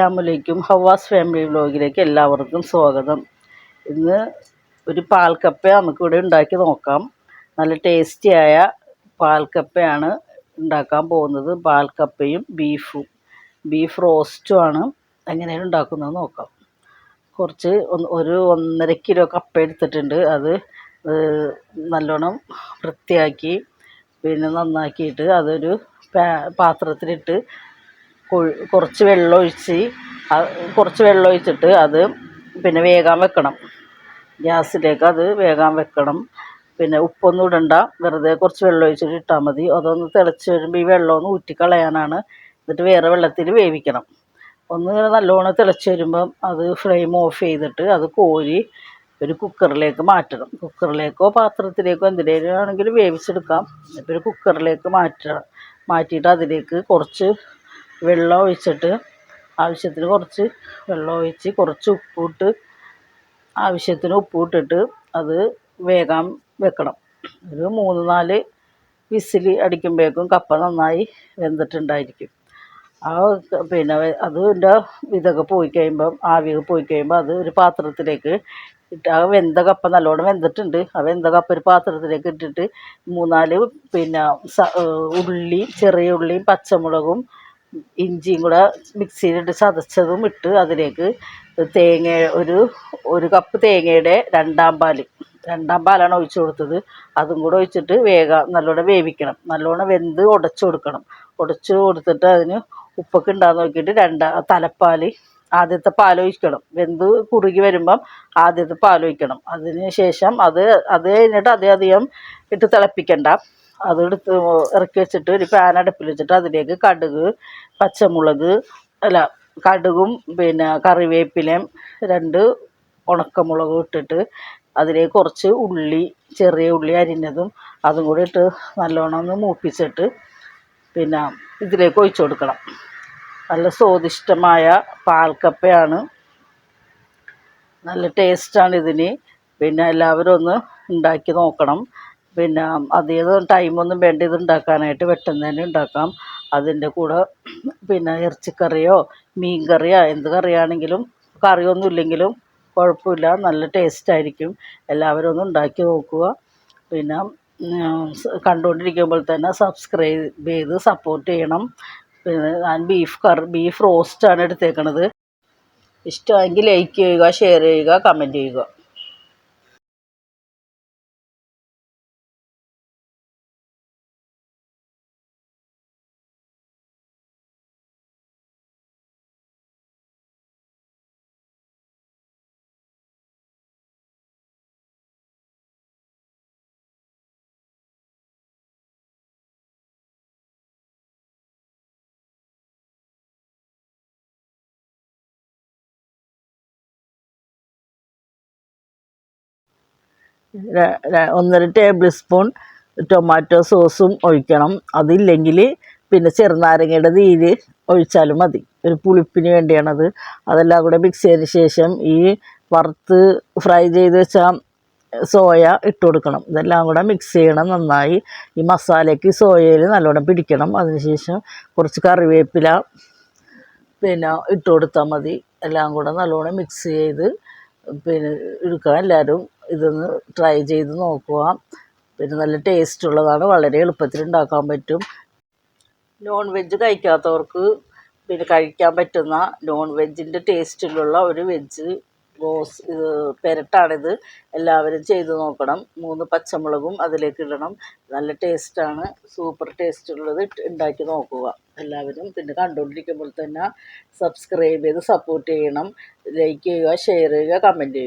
അസ്സാമലൈക്കും ഹവാസ് ഫാമിലി വ്ലോഗിലേക്ക് എല്ലാവർക്കും സ്വാഗതം. ഇന്ന് ഒരു പാൽക്കപ്പ നമുക്കിവിടെ ഉണ്ടാക്കി നോക്കാം. നല്ല ടേസ്റ്റിയായ പാൽക്കപ്പയാണ് ഉണ്ടാക്കാൻ പോകുന്നത്. പാൽക്കപ്പയും ബീഫും. ബീഫ് റോസ്റ്റുമാണ് എങ്ങനെയാണ് ഉണ്ടാക്കുന്നത് നോക്കാം. കുറച്ച് ഒരു ഒന്നര കിലോ കപ്പ എടുത്തിട്ടുണ്ട്. അത് നല്ലോണം വൃത്തിയാക്കി പിന്നെ നന്നാക്കിയിട്ട് അതൊരു പാത്രത്തിലിട്ട് കുറച്ച് വെള്ളമൊഴിച്ച് കുറച്ച് വെള്ളമൊഴിച്ചിട്ട് അത് പിന്നെ വേകാൻ വെക്കണം. ഗ്യാസിലേക്ക് അത് വേകാൻ വെക്കണം. പിന്നെ ഉപ്പൊന്നും ഇടണ്ട. വെറുതെ കുറച്ച് വെള്ളം ഒഴിച്ചിട്ട് ഇട്ടാൽ മതി. അതൊന്ന് തിളച്ച് വരുമ്പോൾ ഈ വെള്ളം ഒന്ന് ഊറ്റിക്കളയാനാണ്. എന്നിട്ട് വേറെ വെള്ളത്തിൽ വേവിക്കണം. ഒന്ന് നല്ലോണം തിളച്ച് വരുമ്പം അത് ഫ്ലെയിം ഓഫ് ചെയ്തിട്ട് അത് കോരി ഒരു കുക്കറിലേക്ക് മാറ്റണം. കുക്കറിലേക്കോ പാത്രത്തിലേക്കോ എന്തിനേലും ആണെങ്കിലും വേവിച്ചെടുക്കാം. ഇപ്പോൾ ഒരു കുക്കറിലേക്ക് മാറ്റണം. മാറ്റിയിട്ട് അതിലേക്ക് കുറച്ച് വെള്ളം ഒഴിച്ചിട്ട് ആവശ്യത്തിന് കുറച്ച് വെള്ളം ഒഴിച്ച് കുറച്ച് ഉപ്പിട്ട് ആവശ്യത്തിന് ഉപ്പിട്ടിട്ട് അത് വേകാൻ വെക്കണം. ഒരു മൂന്ന് നാല് വിസിൽ അടിക്കുമ്പോഴേക്കും കപ്പ നന്നായി വെന്തിട്ടുണ്ടായിരിക്കും. ആ പിന്നെ അതിന്റെ ഇതൊക്കെ പോയി കഴിയുമ്പം ആവിയൊക്കെ പോയി കഴിയുമ്പോൾ അത് ഒരു പാത്രത്തിലേക്ക് ഇട്ട് ആ വെന്ത കപ്പ നല്ലോണം വെന്തിട്ടുണ്ട്. ആ വെന്ത കപ്പ ഒരു പാത്രത്തിലേക്ക് ഇട്ടിട്ട് മൂന്നാൽ പിന്നെ ഉള്ളി ചെറിയ ഉള്ളിയും പച്ചമുളകും ഇഞ്ചിയും കൂടെ മിക്സിയിലിട്ട് ചതച്ചതും ഇട്ട് അതിലേക്ക് തേങ്ങ ഒരു ഒരു കപ്പ് തേങ്ങയുടെ രണ്ടാം പാൽ രണ്ടാം പാലാണ് ഒഴിച്ചു കൊടുത്തത്. അതും കൂടെ ഒഴിച്ചിട്ട് വേഗം നല്ലോണം വേവിക്കണം. നല്ലോണം വെന്ത് ഉടച്ചു കൊടുക്കണം. ഉടച്ചു കൊടുത്തിട്ട് അതിന് ഉപ്പൊക്കെ ഉണ്ടാകുന്ന നോക്കിയിട്ട് രണ്ടാ തലപ്പാൽ ആദ്യത്തെ പാൽ ഒഴിക്കണം. വെന്ത് കുറുകി വരുമ്പം ആദ്യത്തെ പാൽ ഒഴിക്കണം. അതിന് ശേഷം അത് അത് കഴിഞ്ഞിട്ട് അതേ അധികം ഇട്ട് തിളപ്പിക്കണ്ട. അതെടുത്ത് ഇറക്കി വെച്ചിട്ട് ഒരു പാൻ അടുപ്പിൽ വെച്ചിട്ട് അതിലേക്ക് കടുക് പച്ചമുളക് അല്ല കടുകും പിന്നെ കറിവേപ്പിലയും രണ്ട് ഉണക്കമുളകും ഇട്ടിട്ട് അതിലേക്ക് കുറച്ച് ഉള്ളി ചെറിയ ഉള്ളി അരിഞ്ഞതും അതും കൂടി ഇട്ട് നല്ലോണം ഒന്ന് മൂപ്പിച്ചിട്ട് പിന്നെ ഇതിലേക്ക് ഒഴിച്ചു കൊടുക്കണം. നല്ല സ്വാദിഷ്ടമായ പാൽക്കപ്പയാണ്. നല്ല ടേസ്റ്റാണ് ഇതിന്. പിന്നെ എല്ലാവരും ഒന്ന് ഉണ്ടാക്കി നോക്കണം. പിന്നെ അധികം ടൈമൊന്നും വേണ്ട ഇത് ഉണ്ടാക്കാനായിട്ട് പെട്ടെന്ന് തന്നെ ഉണ്ടാക്കാം. അതിന്റെ കൂടെ പിന്നെ ഇറച്ചിക്കറിയോ മീൻ കറിയോ എന്ത് കറിയാണെങ്കിലും കറിയൊന്നും ഇല്ലെങ്കിലും കുഴപ്പമില്ല. നല്ല ടേസ്റ്റ് ആയിരിക്കും. എല്ലാവരും ഒന്ന് ഉണ്ടാക്കി നോക്കുക. പിന്നെ കണ്ടുകൊണ്ടിരിക്കുമ്പോൾ തന്നെ സബ്സ്ക്രൈബ് ചെയ്ത് സപ്പോർട്ട് ചെയ്യണം. പിന്നെ ഞാൻ ബീഫ് കറി ബീഫ് റോസ്റ്റാണ് എടുത്തേക്കണത്. ഇഷ്ടമെങ്കിൽ ലൈക്ക് ചെയ്യുക ഷെയർ ചെയ്യുക കമന്റ് ചെയ്യുക. ഒന്നര ടേബിൾ സ്പൂൺ ടൊമാറ്റോ സോസും ഒഴിക്കണം. അതില്ലെങ്കിൽ പിന്നെ ചെറുനാരങ്ങയുടെ നീര് ഒഴിച്ചാലും മതി. ഒരു പുളിപ്പിന് വേണ്ടിയാണത്. അതെല്ലാം കൂടെ മിക്സ് ചെയ്തതിന് ശേഷം ഈ വറുത്ത് ഫ്രൈ ചെയ്ത് വെച്ച സോയ ഇട്ട് കൊടുക്കണം. ഇതെല്ലാം കൂടെ മിക്സ് ചെയ്യണം നന്നായി. ഈ മസാലയ്ക്ക് സോയയിൽ നല്ലോണം പിടിക്കണം. അതിനുശേഷം കുറച്ച് കറിവേപ്പില പിന്നെ ഇട്ട് കൊടുത്താൽ മതി. എല്ലാം കൂടെ നല്ലോണം മിക്സ് ചെയ്ത് പിന്നെ എടുക്കുക. എല്ലാവരും ഇതൊന്ന് ട്രൈ ചെയ്ത് നോക്കുക. പിന്നെ നല്ല ടേസ്റ്റ് ഉള്ളതാണ്. വളരെ എളുപ്പത്തിൽ ഉണ്ടാക്കാൻ പറ്റും. നോൺ വെജ് കഴിക്കാത്തവർക്ക് പിന്നെ കഴിക്കാൻ പറ്റുന്ന നോൺ വെജിന്റെ ടേസ്റ്റിലുള്ള ഒരു വെജ് ഗോസ് ഇത് പെരട്ടാണിത്. എല്ലാവരും ചെയ്ത് നോക്കണം. മൂന്ന് പച്ചമുളകും അതിലേക്ക് ഇടണം. നല്ല ടേസ്റ്റാണ് സൂപ്പർ ടേസ്റ്റ് ഉള്ളത് ഉണ്ടാക്കി നോക്കുക. എല്ലാവരും പിന്നെ കണ്ടുകൊണ്ടിരിക്കുമ്പോൾ തന്നെ സബ്സ്ക്രൈബ് ചെയ്ത് സപ്പോർട്ട് ചെയ്യണം. ലൈക്ക് ചെയ്യുക ഷെയർ ചെയ്യുക കമന്റ് ചെയ്യുക.